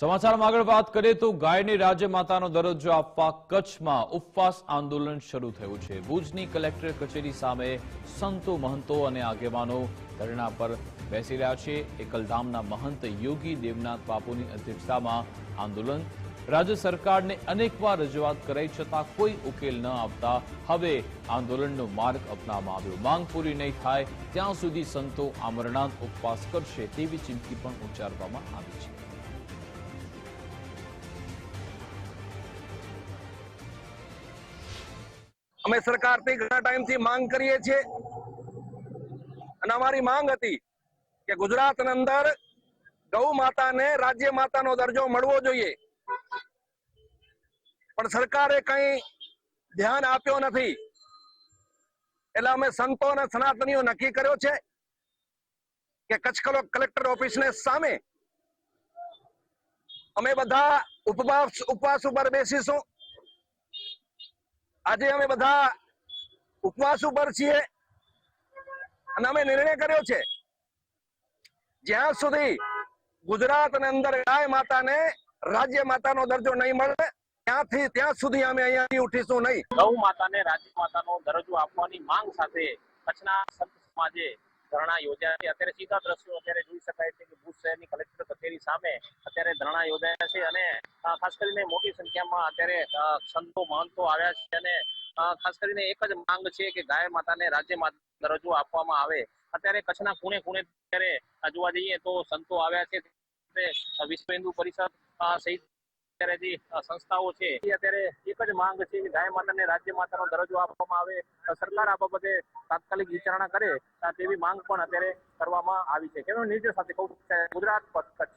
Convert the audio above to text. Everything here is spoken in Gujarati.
સમાચારમાં આગળ વાત કરીએ તો ગાયને રાજ્ય માતાનો દરજ્જો આપવા કચ્છમાં ઉપવાસ આંદોલન શરૂ થયું છે. ભુજની કલેક્ટર કચેરી સામે સંતો મહંતો અને આગેવાનો ધરણા પર બેસી રહ્યા છે. એકલધામના મહંત યોગી દેવનાથ બાપુની અધ્યક્ષતામાં આંદોલન. રાજ્ય સરકારને અનેકવાર રજૂઆત કરાઈ છતાં કોઈ ઉકેલ ન આવતા હવે આંદોલનનો માર્ગ અપનાવવામાં આવ્યો. માંગ પૂરી નહીં થાય, ત્યાં સુધી સંતો આમરણાંત ઉપવાસ કરશે તેવી ચીમકી પણ ઉચ્ચારવામાં આવી છે. અમે સરકારથી ઘણા ટાઈમથી માંગ કરીએ છીએ. અને અમારી માંગ હતી કે ગુજરાતની અંદર ગૌ માતાને રાજ્ય માતાનો દરજ્જો મળવો જોઈએ. પણ સરકારે કઈ ધ્યાન આપ્યો નથી. એટલે અમે સંતો અને સનાતનીઓ નક્કી કર્યો છે કે કચ્છ કલો- કલેક્ટર ઓફિસને સામે અમે બધા ઉપવાસ ઉપવાસ ઉપર બેસીશું. આજે અમે બધા ઉપવાસ ઉપર છીએ અને અમે નિર્ણય કર્યો છે, જ્યાં સુધી ગુજરાત અને અંદર ગાય માતાને રાજ્ય માતાનો દરજ્જો નહીં મળે, ત્યાંથી ત્યાં સુધી અમે અહીંયાથી ઉઠીશું નહીં. ગૌ માતાને રાજ્ય માતાનો દરજ્જો આપવાની માંગ સાથે કચ્છના સંત સમાજે ધરણા યોજાયા છે. અત્યારે સીધા દ્રશ્યો અત્યારે જોઈ શકાય છે કે ભુજ શહેરની કલેક્ટર કચેરી સામે અત્યારે ધરણા યોજાયા છે અને ખાસ કરીને મોટી સંખ્યામાં અત્યારે સંતો, મહંતો આવ્યા છે અને ખાસ કરીને એક જ માંગ છે કે ગાય માતાને રાજ્ય માતા દરજ્જો આપવામાં આવે. અત્યારે કચ્છના ખૂણે ખૂણે અત્યારે જોવા જઈએ તો સંતો આવ્યા છે. વિશ્વ હિન્દુ પરિષદ સહિત અત્યારે જે સંસ્થાઓ છે અત્યારે એક જ માંગ છે કે ગાય માતાને રાજ્ય માતાનો દરજ્જો આપવામાં આવે સરકાર આ બાબતે તાત્કાલિક વિચારણા કરે તેવી માંગ પણ અત્યારે કરવામાં આવી છે. કેમેરા નિર્દેશ સાથે કૌશિક ગુજરાત પર કચ્છ.